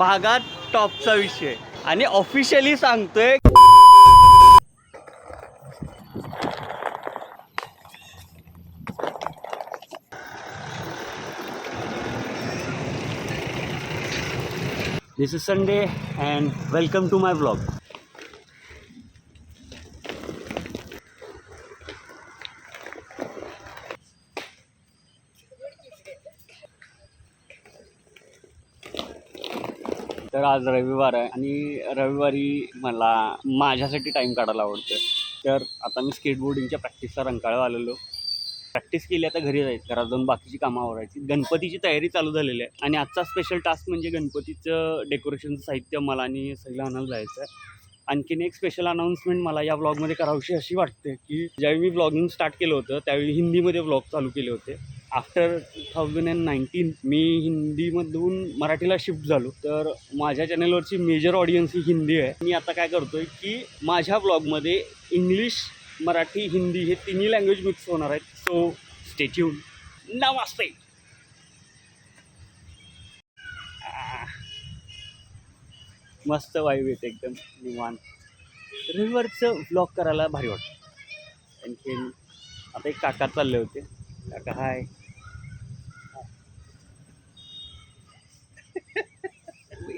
भागात टॉपचा विषय. आणि ऑफिशियली सांगतोय this is Sunday and welcome to my blog तर आज रविवार आहे आणि रविवारी मला माझ्यासाठी टाईम काढायला आवडतं तर आता मी स्केटबोर्डिंगच्या प्रॅक्टिसला रंकाळा आलेलो. प्रॅक्टिस केली आता घरी जायचं. घरात जाऊन बाकीची कामं आवरायची. गणपतीची तयारी चालू झालेली आहे. आणि आजचा स्पेशल टास्क म्हणजे गणपतीचं डेकोरेशनचं साहित्य मला आणि सगळं आणायला जायचं आहे आणखीन एक स्पेशल अनाऊन्समेंट मला या ब्लॉगमध्ये करावीशी अशी वाटते की ज्यावेळी मी ब्लॉगिंग स्टार्ट केलं होतं त्यावेळी हिंदीमध्ये ब्लॉग चालू केले होते. After two thousand and nineteen मी हिंदीमधून मराठीला शिफ्ट झालो. तर माझ्या चॅनलवरची मेजर ऑडियन्स ही हिंदी आहे. मी आता काय करतो आहे की माझ्या ब्लॉगमध्ये इंग्लिश मराठी हिंदी हे तिन्ही लँग्वेज मिक्स होणार आहेत. सो स्टेच्यून नमस्ते! मस्त वाईव येते एकदम निवान रविवारचं ब्लॉग करायला भारी वाटतं. आणखीन आता एक काका चालले होते. काका हाय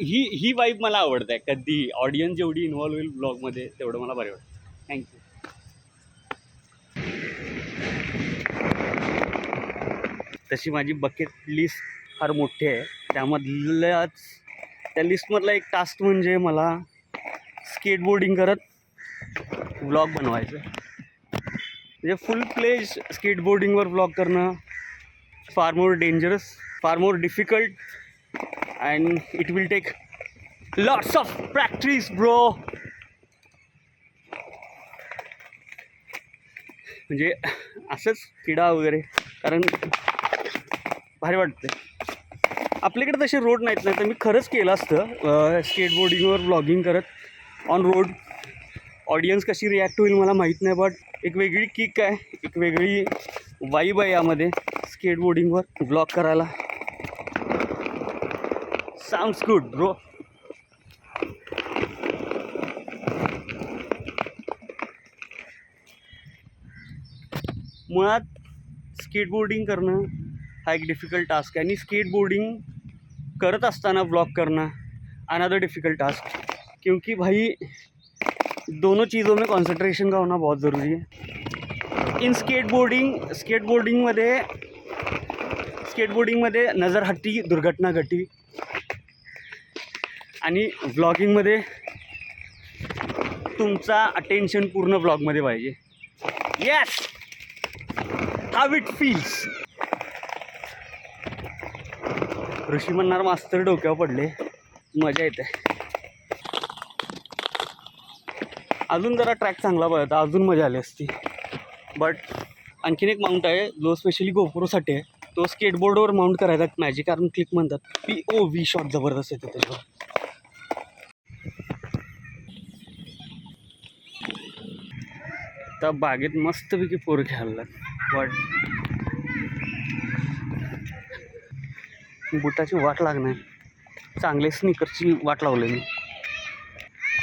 ही ही वाईब मला आवडते. कधी ऑडियन्स जेवढी इन्व्हॉल्व होईल ब्लॉगमध्ये तेवढं मला बरे वाटतं. थँक्यू तशी माझी बकेट लिस्ट फार मोठी आहे. त्यामधल्याच त्या लिस्टमधला एक टास्क म्हणजे मला स्केटबोर्डिंग करत व्लॉग बनवायचं. म्हणजे फुल प्लेज स्केटबोर्डिंगवर व्लॉग करणं far more dangerous far more difficult and it will take lots of practice bro म्हणजे असंच किडा वगैरे कारण भारी वाटते आपल्याकडे तसे रोड नाहीत नाही तर मी खरंच केलं असतं. स्केटबोर्डिंगवर ब्लॉगिंग करत ऑन रोड ऑडियन्स कशी रिॲक्ट होईल मला माहीत नाही बट एक वेगळी किक आहे एक वेगळी वाईब आहे यामध्ये स्केटबोर्डिंगवर ब्लॉग करायला. साऊंड्स गुड ब्रो मुळात स्केटबोर्डिंग करणं हा एक डिफ़िकल्ट टास्क है आणि स्केटबोर्डिंग करत असताना ब्लॉग करना अनदर डिफ़िकल्ट टास्क क्योंकि भाई, दोनों चीज़ों में कंसंट्रेशन का होना बहुत ज़रूरी है इन स्केटबोर्डिंग स्केटबोर्डिंगमध्ये स्केटबोर्डिंगमध्ये नज़र हट्टी दुर्घटना घटी आणि व्लॉगिंगमध्ये तुमचा अटेन्शन पूर्ण ब्लॉगमध्ये पाहिजे. Yes how it feels Rishi म्हणणार मास्तर डोक्यावर पडले. मजा येते. अजून जरा ट्रॅक चांगला पाहिजे अजून मजा आली असती. बट आणखीन एक माउंट आहे. जो स्पेशली गोप्रोसाठी आहे. तो स्केटबोर्डवर माउंट करायचा. मॅजिक कारण क्लिक म्हणतात. पी ओ व्ही शॉट जबरदस्त येते त्याच्यावर. आता बागेत मस्तपैकी पोर घ्यायला वाट. बुटाची वाट लागणार. चांगले स्निकरची वाट लावली मी.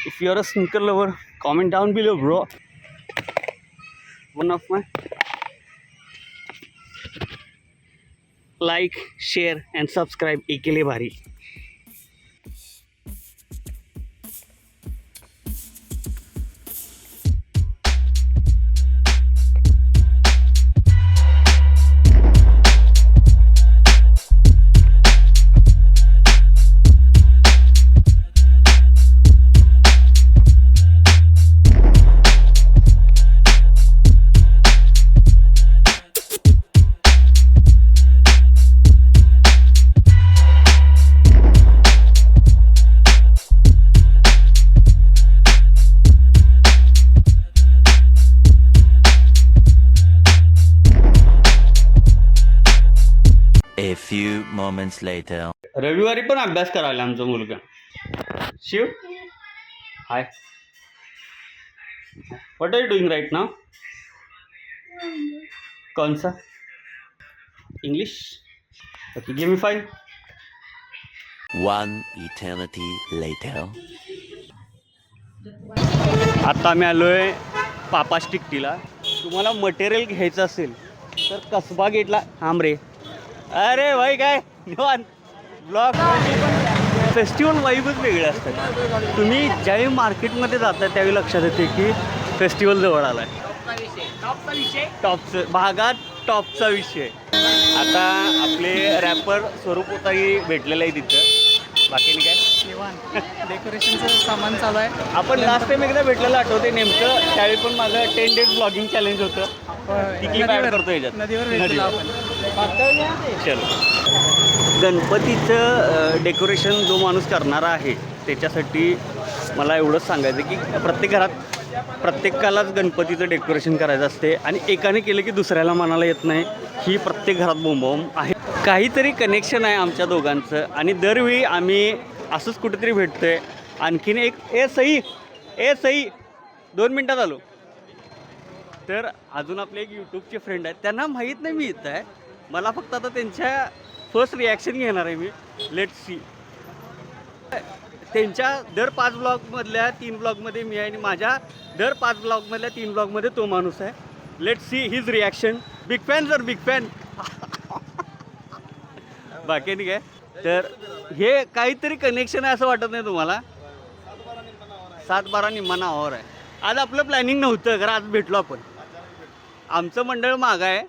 If you're a sneaker lover comment down below bro one of my like share and subscribe एकेले भारी. Few moments later. रविवारी पण अभ्यास करायला आमचा मुलगा. Shiv? Hi what are you doing right नाव कौन सा English okay give me five One eternity later. आत्ता आम्ही आलो आहे पापास टिकटीला तुम्हाला मटेरियल घ्यायचं असेल तर कसबा गेटला. थांब रे. अरे भाई काय निवांत. ब्लॉग फेस्टिवल वाईबच वेगळे असतात तुम्ही ज्यावेळी मार्केटमध्ये जाता त्यावेळी लक्षात येते की फेस्टिवल जवळ आला आहे टॉपचं भागात टॉपचा विषय. आता आपले रॅपर स्वरूप उतारी भेटलेलं आहे तिथं बाकी काय? डेकोरेशनचं सामान चालू आहे. आपण लास्ट टाइम एकदा भेटलेलं आठवते नेमकं. त्यावेळी पण माझं टेन डेज ब्लॉगिंग चॅलेंज होतं. करतो याच्यात. नदीवर चलो. गणपतीचं डेकोरेशन जो माणूस करणारा आहे त्याच्यासाठी मला एवढंच सांगायचं की प्रत्येक घरात प्रत्येकालाच गणपतीचं डेकोरेशन करायचं असते आणि एकाने केलं की दुसऱ्याला मनाला येत नाही. ही प्रत्येक घरात बोंबावून आहे. काहीतरी कनेक्शन आहे आमच्या दोघांचं आणि दरवेळी आम्ही असंच कुठेतरी भेटतो आहे आणखीन एक ए सई ए सई दोन मिनटात आलो. तर अजून आपले एक यूट्यूबचे फ्रेंड आहेत. त्यांना माहीत नाही मी येत आहे. मला फक्त आता त्यांच्या फर्स्ट रिॲक्शन घेणार आहे मी. लेट सी त्यांच्या दर पाच ब्लॉगमधल्या तीन ब्लॉगमध्ये मी आहे आणि माझ्या दर पाच ब्लॉगमधल्या तीन ब्लॉगमध्ये तो माणूस आहे. Let see his reaction big fan sir big fan बाकी नाही काय तर हे काहीतरी कनेक्शन आहे असं वाटत नाही तुम्हाला? सात बारा निम्मा आहे. आज आपलं प्लॅनिंग नव्हतं खरं आज भेटलो आपण. आमचं मंडळ माग आहे.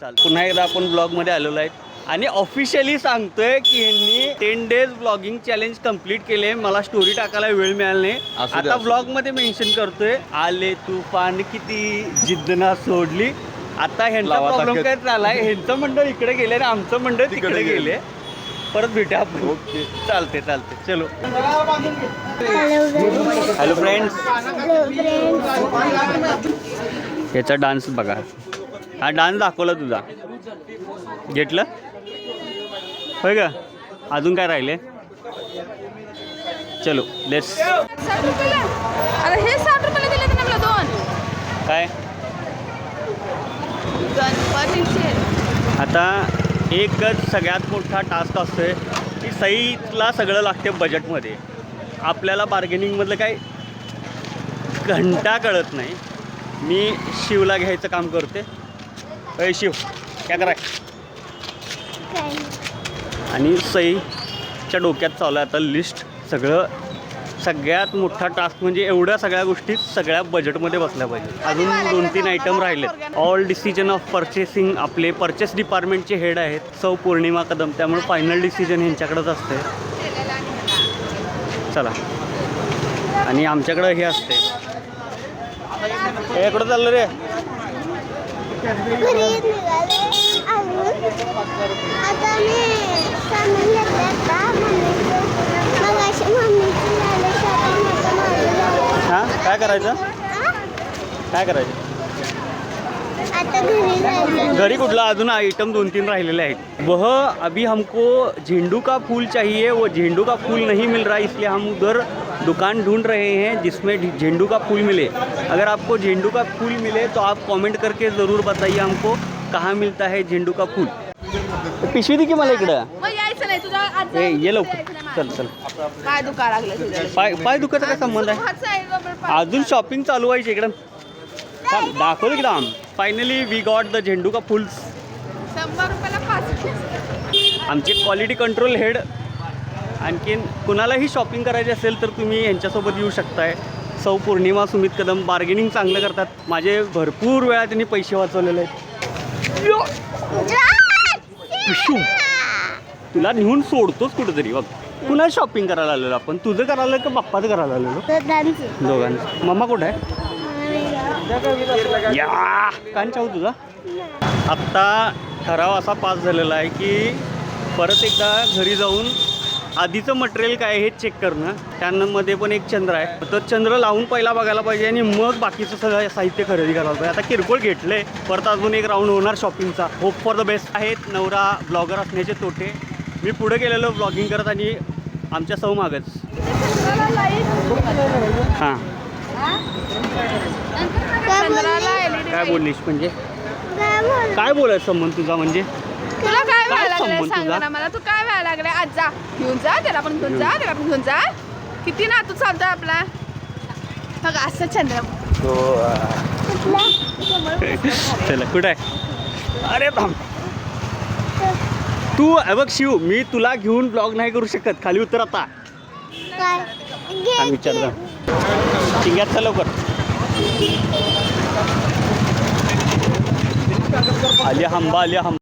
चाल पुन्हा एकदा आपण ब्लॉगमध्ये आलेलो आहे आणि ऑफिशियली सांगतोय की यांनी ten days blogging challenge complete केले. मला स्टोरी टाकायला वेळ मिळाला नाही. आता ब्लॉगमध्ये मेन्शन करतोय आले तुफान किती जिद्द ना सोडली. आता ह्यांचा प्रॉब्लेम काय झालाय? ह्यांचं मंडळ इकडे गेले आणि आमचं मंडळ तिकडे गेले. परत भेटूया आपण. चालते चालते चलो. हॅलो फ्रेंड्स याचा डान्स बघा. हा डान्स दाखवला तुझा. घेतलं? होय का अजून काय राहिले? चलो लेट्स साठ रुपयाला अरे हे साठ रुपयाला दिले तर मला दोन. काय? आता एकच सगळ्यात मोठा टास्क असतोय की सईला सगळं लागते बजेटमध्ये आपल्याला बार्गेनिंगमधलं काय घंटा कळत नाही. मी शिवला घ्यायचं काम करते अय शिव काय कराय? आणि सईच्या डोक्यात चालू आहे आता लिस्ट सगळं सगळ्यात मोठा टास्क म्हणजे एवढ्या सगळ्या गोष्टी सगळ्या बजेटमध्ये बसल्या पाहिजे अजून दोन तीन आयटम राहिलेत. ऑल डिसिजन ऑफ पर्चेसिंग आपले पर्चेस डिपार्टमेंटचे हेड आहेत. सौ पौर्णिमा कदम त्यामुळे फायनल डिसिजन ह्यांच्याकडंच असते. चला. आणि आमच्याकडं हे असते. याकडं चाललं रे? घरी निघाले अजून. आता मी सामान घेतलं आता. मम्मीचं मग अशी मम्मीची झालं शॉपिंग होतं माझं झालं. हां? काय करायचं? काय करायचं? आता घरी जायचं. घरी कुठला? अजून आइटम दोन तीन राहिलेले आहेत. वह अभी हमको झेंडू का फूल चाहिए वो झेंडू का फूल नहीं मिल रहा इसलिए हम उधर दुकान ढूंढ रहे हैं जिसमें झेंडू का फूल मिले। अगर आपको झेंडू का फूल मिले तो आप कमेंट करके ज़रूर बताइए हमको कहाँ मिलता है झेंडू का फूल। पिशवी दे की मला इकडं। ए ये लवकर. चल चल. काय दुखा लागलं पाय पाय काय संबंध आहे? पाय. अजून शॉपिंग चालू व्हायची इकडं. थांब, दाखव इकडं फायनली वी गॉट द झेंडू का फुल्स आमचे क्वालिटी कंट्रोल हेड आणखीन कुणालाही शॉपिंग करायची असेल तर तुम्ही यांच्यासोबत येऊ शकताय. सौ पौर्णिमा सुमित कदम बार्गेनिंग चांगलं करतात. माझे भरपूर वेळा त्यांनी पैसे वाचवलेले आहेत. तुला नेऊन सोडतोच कुठेतरी बघ. पुन्हा शॉपिंग करायला आलेलो आपण? तुझं करायला का बाप्पाचं करायला आलेलो? दोघांचं. मम्मा कुठं? आहे या! कान चावू तुझा? आत्ता ठराव असा पास झालेला आहे की परत एकदा घरी जाऊन आधीचं मटेरियल काय हे चेक करणं. त्यांमध्ये पण एक चंद्र आहे. तर चंद्र लावून पहिला बघायला पाहिजे आणि मग बाकीचं सगळं साहित्य खरेदी करायला पाहिजे. आता किरकोळ घेतले परत अजून एक राऊंड होणार शॉपिंगचा होप फॉर द बेस्ट आहेत. नवरा ब्लॉगर असण्याचे तोटे. मी पुढे गेलेलो ब्लॉगिंग करत आणि आमच्या सौ मागच. हां. काय बोललीस? म्हणजे? काय बोलायचं संबंध तुझा म्हणजे? लागलाय सांग तुझा ना मला. तू काय व्हायला लागलाय? आज जा. घेऊन जा त्याला पण घेऊन जा त्याला पण घेऊन जा. किती ना तू चालतोय आपला? बघ असं चंद्र चला कुठं आहे? अरे थांब. तू हे बघ शिव मी तुला घेऊन ब्लॉग नाही करू शकत. खाली उतर आता. काय? आम्ही विचारतो चिंग्यात चल लवकर. आली हंबा आली हंबा.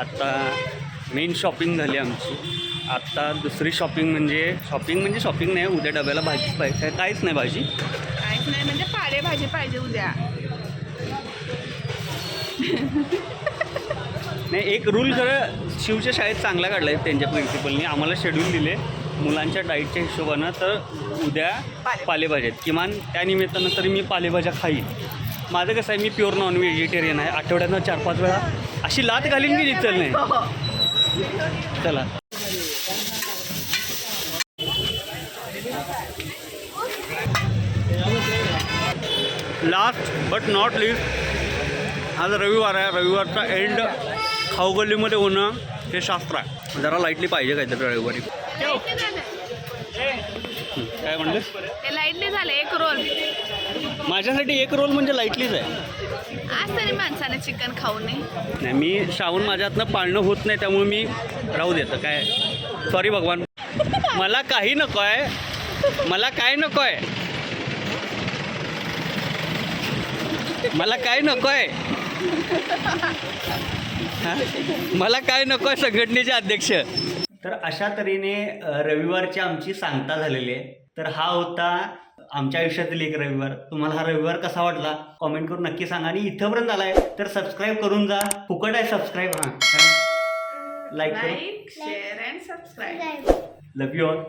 आता मेन शॉपिंग झाली आमची. आता दुसरी शॉपिंग म्हणजे शॉपिंग म्हणजे शॉपिंग नाही उद्या डब्याला भाजीच पाहिजे. काहीच नाही भाजी. काहीच नाही म्हणजे पालेभाजी पाहिजे उद्या. नाही एक रूल खरं शिवच्या शाळेत चांगला काढला आहे त्यांच्या प्रिन्सिपलनी आम्हाला शेड्यूल दिले. मुलांच्या डाईटच्या हिशोबानं तर उद्या पालेभाज्या आहेत. किमान त्या निमित्तानं तरी मी पालेभाज्या खाईन. माझं कसं आहे मी प्युअर नॉन व्हेजिटेरियन आहे. आठवड्यानं चार पाच वेळा अशी लात घालीन की चल नाही. चला. लास्ट बट नॉट लिस्ट आज रविवार आहे. रविवारचा एंड खाऊगल्लीमध्ये होणं हे शास्त्र आहे. जरा लाईटली पाहिजे काहीतरी रविवारी. काय म्हणले? ते लाईटली झाले एक रोल माझ्यासाठी एक रोल म्हणजे लाईटलीच आहे. आज तरी माणसाने चिकन खाऊ नये. नाही मी श्रावण माझ्या हातनं पाळणं होत नाही त्यामुळे मी राहू देतं. काय? सॉरी भगवान. मला काही नको आहे. मला काय नको आहे? मला काय नको आहे? हा? मला काय नको आहे संघटनेचे अध्यक्ष? तर अशा तऱ्हेने रविवारची आमची सांगता झालेली आहे. तर हा होता आमच्या आयुष्यातील एक रविवार. तुम्हाला हा रविवार कसा वाटला? कॉमेंट करून नक्की सांगा आणि इथंपर्यंत आलाय तर सबस्क्राईब करून जा. फुकट आहे सबस्क्राईब हां. लाईक शेअर अँड सबस्क्राईब काय लव यू ऑल